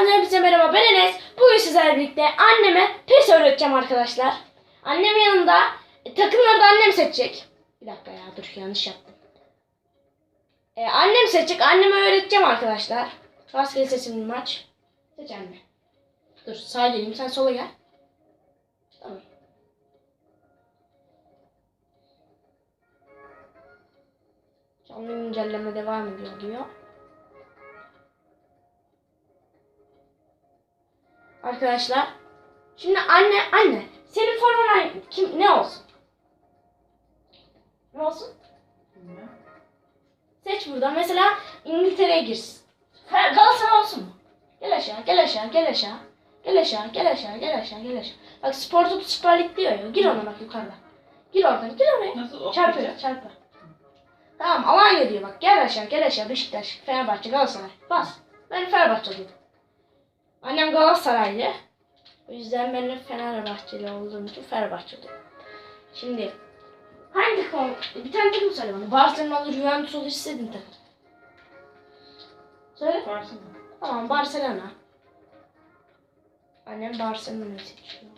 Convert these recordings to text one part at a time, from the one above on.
Kanalımdan hepinize merhaba ben Enes. Bugün sizlerle birlikte anneme PES öğreteceğim arkadaşlar. Annem yanında e, takımları da annem seçecek. Bir dakika ya dur yanlış yaptım. E, annem seçecek anneme öğreteceğim arkadaşlar. Rastgele seçim bir maç. Seç anne. Dur sağa geleyim sen sola gel. Tamam. Canlı güncelleme devam ediyor diyor. Arkadaşlar. Şimdi anne anne senin forman kim ne olsun? Ne olsun? Seç buradan. Mesela İngiltere'ye girsin. Galatasaray olsun mu? Gel aşağı, gel aşağı, gel aşağı. Gel aşağı, gel aşağı, gel aşağı, gel aşağı. Bak Spor Toto Süper Lig diyor ya. Gir ona bak yukarıda. Gir oradan, gir oraya. Nasıl Çarpı, okuyacağız? çarpı. Tamam Alanya diyor bak. Gel aşağı, gel aşağı. Beşiktaş, Fenerbahçe, Galatasaray. Bas. Ben Fenerbahçeliyim. Annem Galatasaraylı. O yüzden ben de Fenerbahçeli olduğum için Fenerbahçeliyim. Şimdi hangi konu? Bir tane takım söyle bana. Barcelona olur, Juventus olur istediğin takım. Söyle. Mı? Tamam Barcelona. Annem Barcelona'yı seçiyor.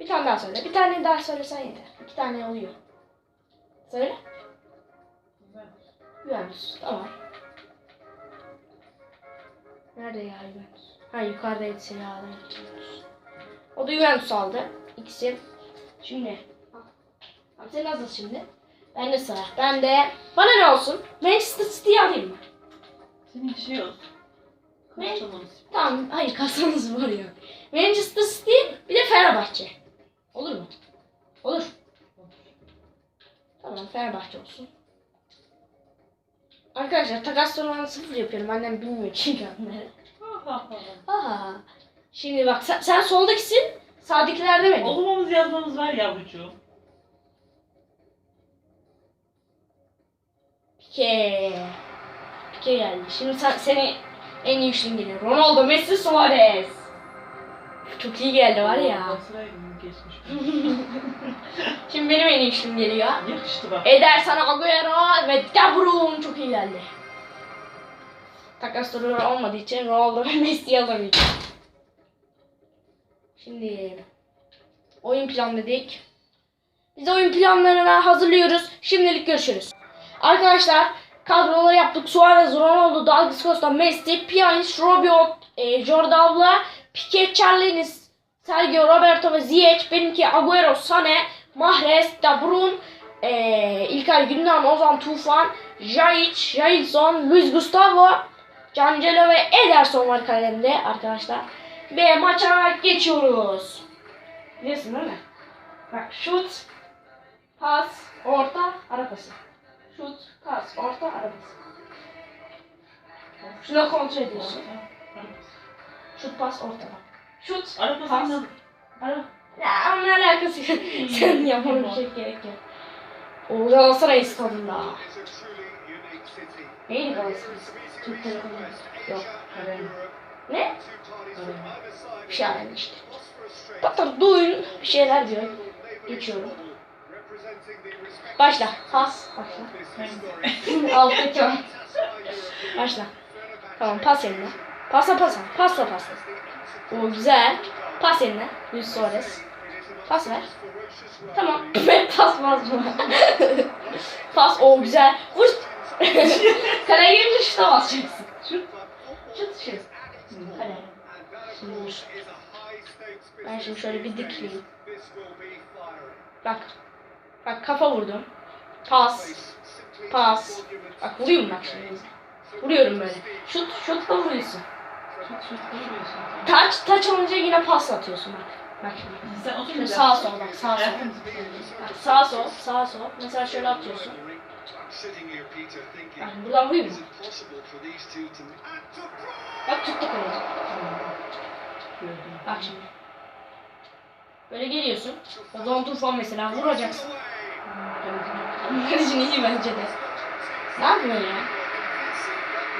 Bir tane daha söyle. Bir tane daha söylesen yeter. İki tane oluyor. Söyle. Juventus. Tamam. Nerede ya Juventus? Ha yukarıdaydı. Juventus. O da Juventus aldı. İkisi. Şimdi. Abi sen nasıl şimdi? Ben de sıra. Ben de bana ne olsun? Manchester City'yi alayım mı? Senin şey olsun. Ne? Tamam. Hayır kasamız var ya. Manchester City bir de Fenerbahçe. Olur mu? Olur. Tamam Fenerbahçe olsun. Arkadaşlar takas sorunlarını sıfır yapıyorum. Annem bilmiyor çünkü. Aha. Şimdi bak sen, sen soldakisin. Sağdakilerde benim. Okumamız yazmamız var yavrucuğum. Pike. Pike geldi. Şimdi sen, seni en iyi üçlün geliyor. Ronaldo, Messi, Suarez. Çok iyi geldi var ya. Geçmiş. Şimdi benim en iyi üçlüm geliyor. Yakıştı bak. Ederson, Agüero ve De Bruyne çok iyi geldi. Takas soruları olmadığı için Ronaldo ve Messi'yi alamayacağım. Şimdi oyun plan dedik. Biz oyun planlarını hazırlıyoruz. Şimdilik görüşürüz. Arkadaşlar kadroları yaptık. Suarez, Ronaldo, Douglas Costa, Messi, Pjanic, Rabiot, e, Jordi Alba, Piqué, Charlinis, Sergio Roberto ve Ziyech. Benimki Agüero, Sane, Mahrez, De Bruyne, e, İlkay Gündoğan, Ozan Tufan, Jajic, Jailson, Luis Gustavo, Cancelo ve Ederson var kalemde arkadaşlar. Ve maça geçiyoruz. Biliyorsun değil mi? Bak şut, pas, orta, ara pası. Şut, pas, orta, ara pası. Şuna kontrol ediyorsun. Şut, pas, orta bak. Şut, Araba pas, senden ara. Ya onunla alakası yok. Sen yapmanı bir şey gerek yok. O Galatasaray stadında. Neydi Galatasaray? Türk Telekom. Yok. Ne? Bir şey yani işte. Patır duyun bir şeyler diyor. Geçiyorum. Başla. Pas. Başla. Alttaki o. Başla. Tamam pas eline. Pasa pasa. Pasla pasla. O güzel. Pas eline. Luis Suarez. Pas ver. Tamam. Pas pas mı? pas o güzel. Vur. Kaleye girince şuta basacaksın. Şut. Şut şut. Kale. Şimdi vur. Ben şimdi şöyle bir dikleyeyim. Bak. Bak kafa vurdum. Pas. Pas. Bak vuruyorum bak şimdi. Vuruyorum böyle. Şut, şut da vuruyorsun. Şut şut vuruyorsun. Taç, taç olunca yine pas atıyorsun bak. Bak şimdi. Sen otur sağa sol bak sağa sol. Bak sağa sol, sağa sol. Mesela şöyle atıyorsun. Bak buradan vurayım mı? Bak tuttu kaleci. Gördüm. Bak şimdi. Böyle geliyorsun. O zaman tufan mesela vuracaksın. Kalecin iyi bence de. Ne yapıyorsun ya?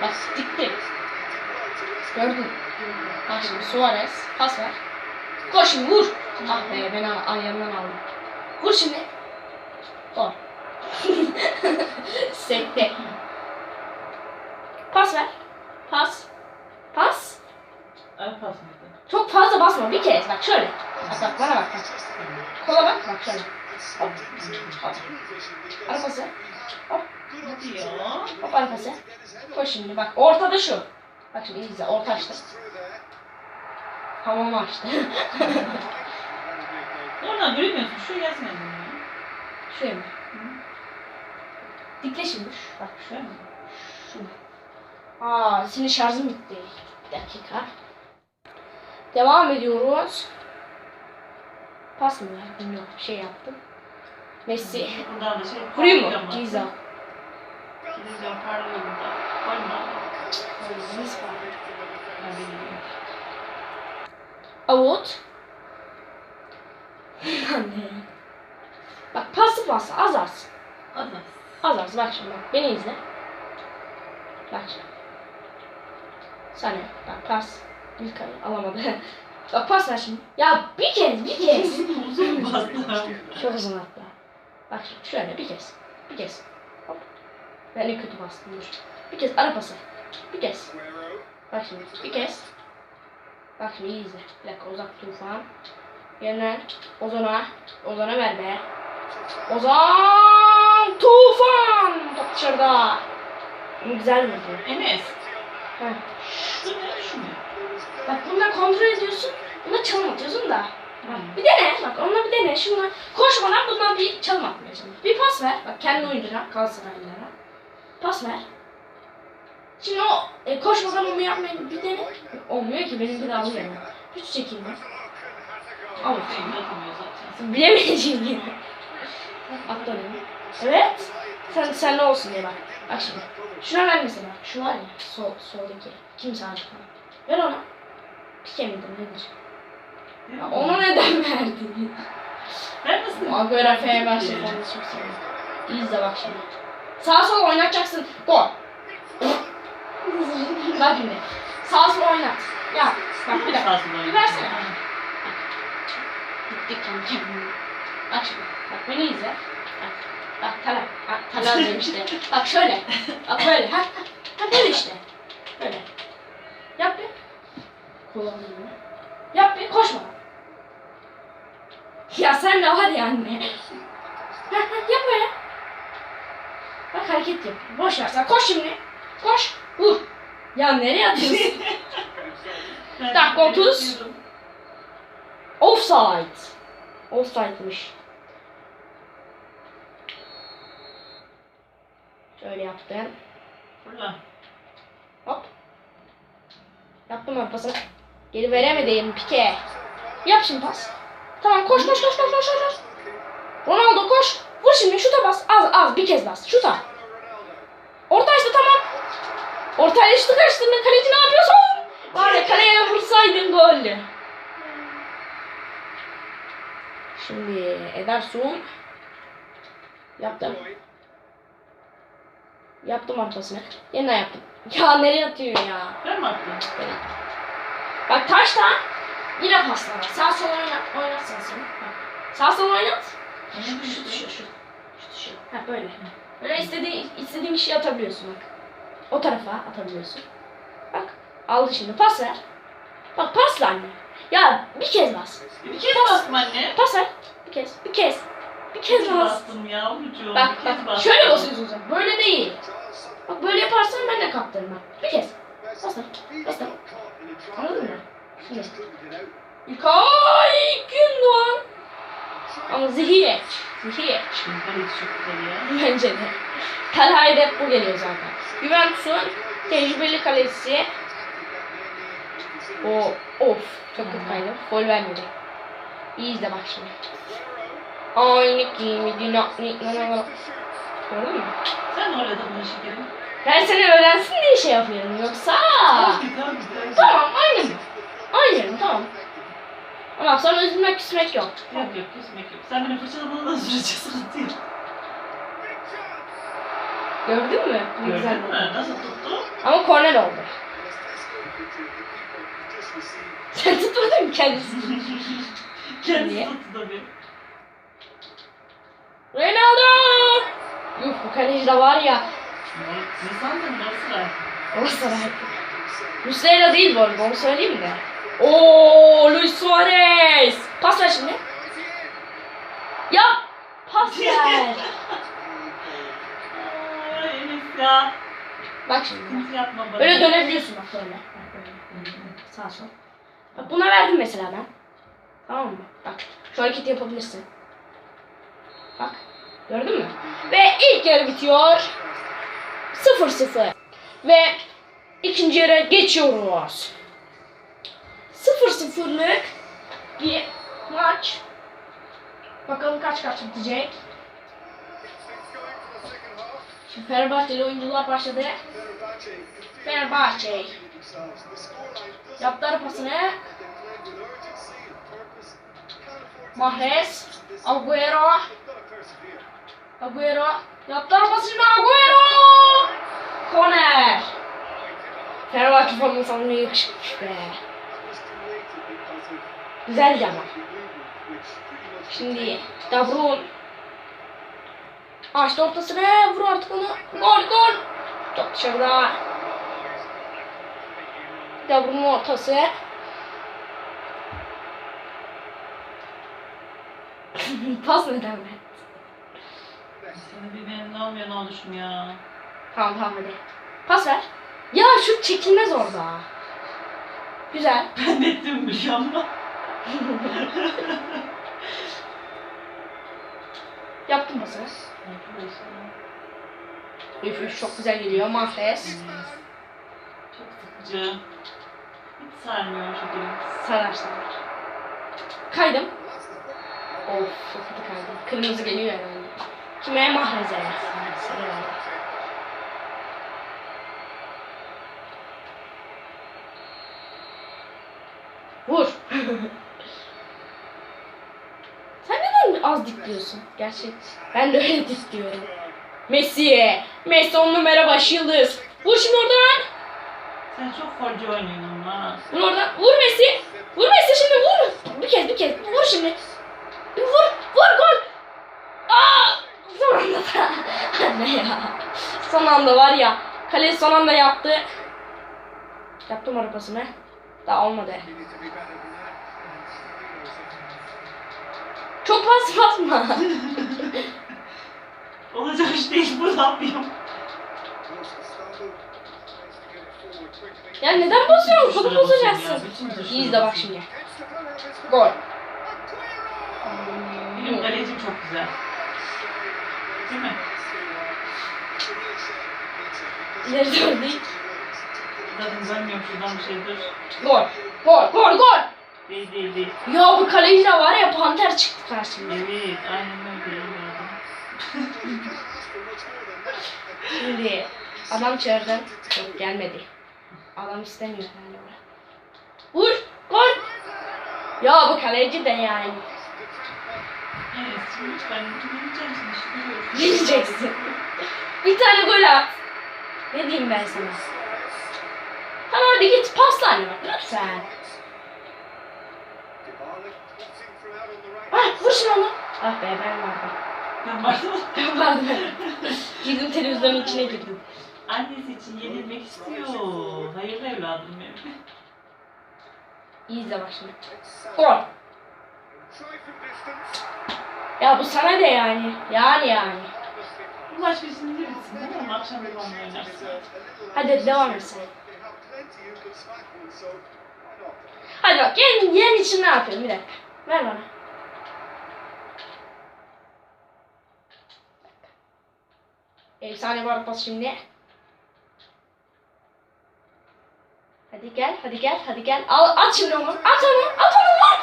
Bak dikti. Gördün mü? Bak şimdi Suarez pas ver. Koş şimdi vur. Ah be ben ayağımdan aldım. Vur şimdi. Gol. Sekte. Pas ver. Pas. Pas. Ara pas? Çok fazla basma bir kez bak şöyle. Bak bak bana bak. Kola bak bak şöyle. Hop. Hop. Arkası. Hop. Hadi ya. Hop arkası. Koş şimdi bak ortada şu. Bak şimdi izle orta açtı. Hamamı açtı. Oradan göremiyorsun. Şuraya gelsene. ya. Şuraya mı? Dikle şimdi. Bak Şuraya mı? şu. Aa senin şarjın bitti. Bir dakika. Devam ediyoruz. Pas mı ver? Bilmiyorum. Bir şey yaptım. Messi. Buradan da şey. Mı? ama. Giza. Giza parlıyor burada. Var mı? Bilmiyorum. Avut. Anne. Bak pası pası az az. Az az. Az az bak şimdi bak beni izle. Bak şimdi. Saniye bak pas. İlk ay alamadı. bak pas ver şimdi. Ya bir kez bir kez. Bastım. Çok uzun hatta. Bak şimdi şöyle bir kez. Bir kez. Hop. Ben en kötü bastım dur. Bir kez ara pası. Bir kez. Bak şimdi bir kez. Bak şimdi iyi izle. Bir dakika uzak tufan. Yeniden Ozan'a. Ozan'a ver be. Ozan tufan. Top dışarıda. Güzel mi bu? Enes. Heh. Şu ne? Şu ne? Bak bundan kontrol ediyorsun. Buna çalım atıyorsun da. Hmm. Bir dene. Bak onunla bir dene. Şuna koşmadan bundan bir çalım atmaya çalış. Bir pas ver. Bak kendi oyunculara. Galatasaraylılara. Pas ver. Şimdi o e, koşmadan onu yapmayın. Bir dene. Olmuyor ki benim bir de alıyor. Hiç çekeyim ben. Al. Zaten. Bilemeyeceğim yine. Atla beni. Evet. Sen, sen ne olsun diye bak. Bak şimdi. Şuna ver mesela. Şu var ya. Sol, soldaki. Kim sağcı falan. Ver ona. Pike midir nedir? Ya ona neden verdin? Nasıl? Agüero Fenerbahçe falan çok seviyorum. İzle bak şimdi. Sağ sol oynatacaksın. Gol. bak şimdi. Sağ sol oynat. Ya bak bir dakika. Bir versene. Gittik kendine. Bak şimdi. Bak beni izle. Bak. Bak Talha. Bak Talha diyorum işte. Bak şöyle. Bak böyle. Ha, ha, böyle işte. Böyle. Yap bir. Kullanayım. Yap bir. Koşma. Ya sen de var ya anne. Ha, ha, yap böyle. Bak hareket yap. Boş ver sen. Koş şimdi. Koş. Vur. Ya nereye atıyorsun? Dakika otuz. yapıyorum. Offside. Offside'mış. Şöyle yaptım. Fırla. Hop. Yaptım arpasını. Geri veremedim pike. Yap şimdi pas. Tamam koş koş koş koş koş koş. Ronaldo koş. Vur şimdi şuta bas. Az az bir kez bas. Şuta. Orta işte karıştırdın. Kaleci ne yapıyorsun? Var ya kaleye vursaydın gollü. Şimdi Ederson. Yaptım. Yaptım arpasını. Yeniden yaptım. Ya nereye atıyor ya? Ben mi attım? Bak taş da yine pasla. Sağ sol oynat. Oynat sen. Bak. Sağ sol oynat. Şu, şu şu. Şu düşüyor. Ha böyle. Böyle istediğin, istediğin kişiye atabiliyorsun bak. O tarafa atabiliyorsun. Bak aldı şimdi pas ver. Bak pas ver anne. Ya bir kez bas. Bir kez bastım anne. Pas ver. Bir kez. Bir kez. Bir kez bas. bastım yavrucuğum. Bak bir kez bak bastım. şöyle basıyorsun sen. Böyle değil. Bak böyle yaparsan ben de kaptırırım bak. Bir kez. Bas lan. Bas lan. Anladın mı? Şimdi. İlkay Gündoğan. Ama güzel ya. Bence de. Da hep bu geliyor zaten. Juventus'un tecrübeli kalecisi. O of çok kötü kaydı. Gol vermedi. İyi izle bak şimdi. Aynı kimi dinamik Gördün mü? Sen de orada bunu şekerim. Ben seni öğrensin diye şey yapıyorum yoksa. Tamam aynı mı? Aynı mı? Tamam. Ama sonra üzülmek küsmek yok. Yok yok kesmek yok. Sen beni fırçalamanı da süreceksin sıkıntı yok. Gördün mü? Ne Gördün mü? Nasıl tuttu? Ama korner oldu. Sen tutmadın mı kendisi? Kendisi Niye? tuttu tabii. Ronaldo! Yuh bu kaleci de var ya. Ne- Ne sandın Galatasaray? Galatasaray. Muslera değil bu arada onu söyleyeyim de. Oo Luis Suarez. Pas ver şimdi. Yap. Pas ver. Ya. Bak şimdi. Kimse yapma bana. Böyle dönebiliyorsun bak böyle. Bak böyle. Sağ sol. Bak buna verdim mesela ben. Tamam mı? Bak şu hareketi yapabilirsin. Bak. Gördün mü? Ve ilk yarı bitiyor. 0-0. Ve ikinci yere geçiyoruz. 0-0'lık bir maç. Bakalım kaç kaç bitecek. Fenerbahçeli oyuncular başladı. Fenerbahçe. Yaptı ara pasını. Mahrez. Agüero. Agüero. Yaptı ara pasını. Agüero. Korner. Fenerbahçe forması almaya yakışıkmış be. Güzeldi ama. Şimdi De Bruyne. Açtı ortasına. Vur artık onu. Gol gol. Top dışarıda. De Bruyne ortası. Pas neden ver? Seni bir memnun olmuyor ne oluşum ya. Tamam tamam hadi. Pas ver. Ya şut çekilmez orada. Güzel. Ben de ettimmiş ama. Yaptım pası. Üf üf çok güzel geliyor. Mahrez. Çok sıkıcı. Hiç sarmıyor şu film. Sarar sarar. Kaydım. Of çok kötü kaydım. Kırmızı geliyor herhalde. Kime? Mahrez'e. Herhalde. Vur. Sen neden dikliyorsun? Gerçi ben de öyle dikliyorum. Messi. Messi on numara baş yıldız. Vur şimdi oradan. Sen çok forcu oynuyorsun ama. Vur oradan. Vur Messi. Vur Messi şimdi vur. Bir kez bir kez. Vur şimdi. Vur. Vur gol. Aa! Son anda da. Anne ya. Son anda var ya. Kale son anda yaptı. Yaptım arabasını. Daha olmadı. Çok bas basma. Olacak iş değil bu ne yapayım? ya neden bozuyorsun? Kolu ya, bozacaksın. İyi izle bak şimdi. Gol. Benim kalecim çok güzel. Değil mi? İleri döndük. Zaten görmüyorum şuradan bir şeydir. Gol. Gol. Gol. Gol. Değil değil değil. Ya bu kaleci de var ya panter çıktı karşıma. Evet aynen öyle. Şimdi adam çağırdı. Yok gelmedi. Adam istemiyor yani. Vur. Gol. Ya bu kaleci de yani. Evet lütfen yeneceksin. Bir tane gol at. Ne diyeyim ben sana? Tamam hadi git pasla anne bak lütfen. Ah vur şimdi onu. Ah be ben vardım. Ben vardım. Ben vardım. girdim televizyonun içine girdim. Annesi için yenilmek istiyor. Hayırlı evladım benim. İyi izle bak şimdi. Gol. Ya bu sana de yani. Yani yani. Bu maç bizim de bitsin değil mi? Akşam bir oynarsın. Hadi devam et sen. Hadi bak yen, yen için ne yapıyorum bir dakika. Ver bana. Efsane bir pas şimdi. Hadi gel, hadi gel, hadi gel. Al, at şimdi onu. At onu, at onu vur.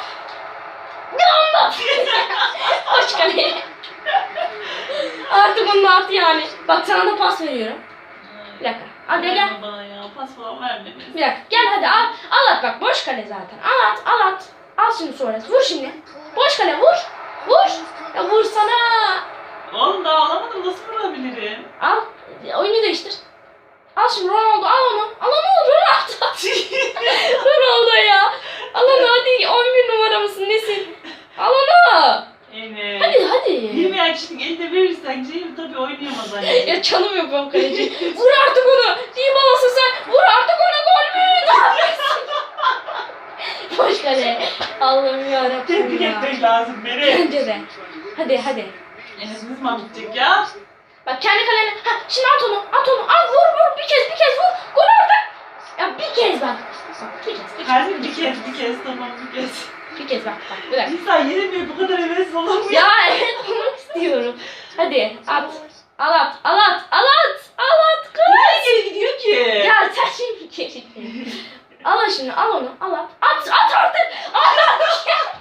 Ne anlat? Hoş kaleye. Artık onu at yani. Bak sana da pas veriyorum. Bir dakika. Hadi gel. Verme Bana ya pas falan vermediniz. Bir dakika gel hadi al. Al at bak boş kale zaten. Al at al at. Al şimdi sonrası. Vur şimdi. Boş kale vur. Vur. Ya vursana. Oğlum daha alamadım nasıl vurabilirim? Al. Oyunu değiştir. Al şimdi Ronaldo al onu. Al onu Ronaldo. Ronaldo ya. Al onu hadi 11 numara mısın nesin? Al onu. Evet. Hadi hadi. 20 yaşlık elde verirsen Cem tabii oynayamaz anne. Ya çalım yapıyorum kaleci. Vur artık onu. İyi balasın sen. Vur artık ona gol mü? Yapıyorsun? kale. Allah'ım yarabbim Tebrik ya. etmek lazım beni. Bence de. Hadi hadi. Bitecek ya? Bak kendi kalene. Ha şimdi at onu. At onu. At vur vur. Bir kez bir kez vur. Gol artık. Ya bir kez bak. Bak bir kez. Bir kez. Bir kez bir kez tamam bir kez. Bir kez bak. Bak bir dakika. İnsan yenemiyor bu kadar heves mu Ya evet olmak istiyorum. Hadi at. Al at. Al at. Al at. Al at. Kız. Niye geri gidiyor ki? Ya sen şimdi geri. Al şimdi al onu. Al at. At at artık. At ya.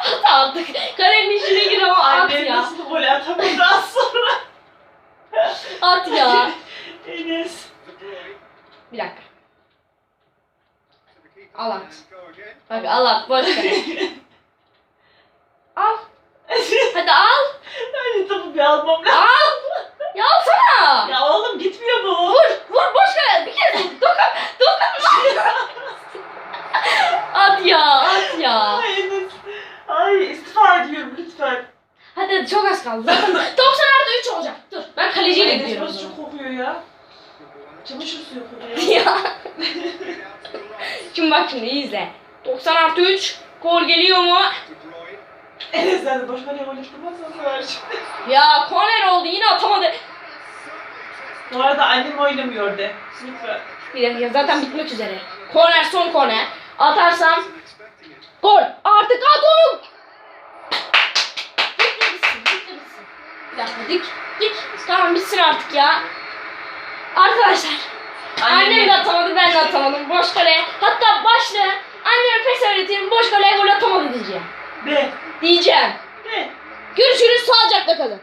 At artık. Kalenin içine gir ama at Annem ya. nasıl gol atamadı az sonra. At ya. Enes. Bir dakika. Al at. Bak al at. Boş ver. Al. Hadi al. Hadi tamam bir almam lazım. Al. Ya alsana. Ya oğlum gitmiyor bu. Vur. Vur boş ver. Bir kez vur. Dokun. Dokun. at ya. At ya. Ay Enes. Ay istifa ediyorum lütfen. Hadi çok az kaldı. Zaten 90 artı 3 olacak. Dur. Ben kaleciyle gidiyorum. burası çok kokuyor ya. Çamaşır suyu kokuyor. ya. Şimdi bak şimdi iyi izle. 90 artı 3. Gol geliyor mu? Sen de boş kaleye gol şimdi. Ya korner oldu yine atamadı. Bu arada annem oynamıyor de. Lütfen. Bir dakika zaten bitmek üzere. Korner son korner. Atarsam gol. Artık at oğlum. Dakika dik. Dik. Tamam bitsin artık ya. Arkadaşlar. Annem de atamadı ben de atamadım. Boş kaleye. Hatta başla. Anneme pes öğreteyim. Boş kaleye gol atamadı diyeceğim. De. Diyeceğim. De. Görüşürüz. Sağlıcakla kalın.